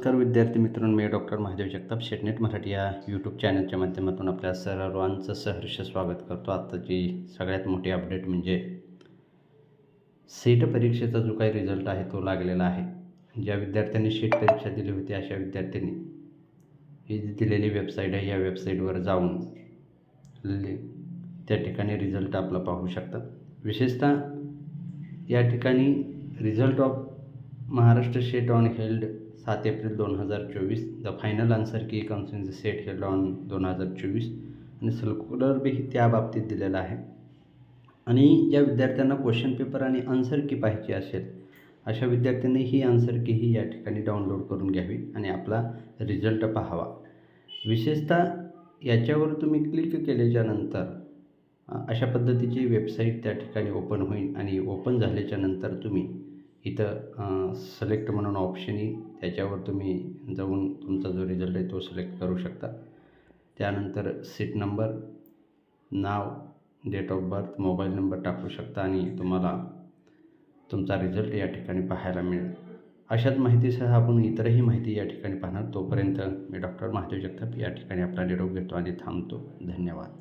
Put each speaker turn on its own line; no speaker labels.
नमस्कार विद्यार्थी मित्रांनो मी doctor Mahadev Jagtap SET NET Marathi या यूट्यूब चॅनलच्या माध्यमातून आपल्या सर्वांचं सहर्ष स्वागत करतो. आत्ताची सगळ्यात मोठी अपडेट म्हणजे सीट परीक्षेचा जो काही रिझल्ट आहे तो लागलेला आहे. ज्या विद्यार्थ्यांनी सीट परीक्षा दिली होती अशा विद्यार्थ्यांनी ही जी दिलेली वेबसाईट आहे या वेबसाईटवर जाऊन ले त्या ठिकाणी रिझल्ट आपला पाहू शकतात. विशेषतः या ठिकाणी result of Maharashtra SET on held सात एप्रिल दोन हजार चोवीस. द फायनल आन्सर की कन्सन्स सेट हेल्ड ऑन दोन हजार चोवीस. आणि सर्क्युलर बी त्या बाबतीत दिलेला आहे. आणि ज्या विद्यार्थ्यांना क्वेश्चन पेपर आणि आन्सर की पाहिजे असेल अशा विद्यार्थ्यांनी ही आन्सर की ही या ठिकाणी डाउनलोड करून घ्यावी आणि आपला रिझल्ट पाहावा. विशेषतः याच्यावर तुम्ही क्लिक केल्याच्यानंतर अशा पद्धतीची वेबसाईट त्या ठिकाणी ओपन होईल आणि ओपन झाल्याच्यानंतर तुम्ही इथं सिलेक्ट म्हणून ऑप्शन येईल. त्याच्यावर तुम्ही जाऊन तुमचा जो रिझल्ट आहे तो सिलेक्ट करू शकता. त्यानंतर seat number now date of birth mobile number टाकू शकता आणि तुम्हाला तुमचा रिझल्ट या ठिकाणी पाहायला मिळेल. अशाच माहितीसह आपण इतरही माहिती या ठिकाणी पाहणार. तोपर्यंत मी डॉक्टर महादेव जगताप या ठिकाणी आपला निरोप घेतो आणि थांबतो. धन्यवाद.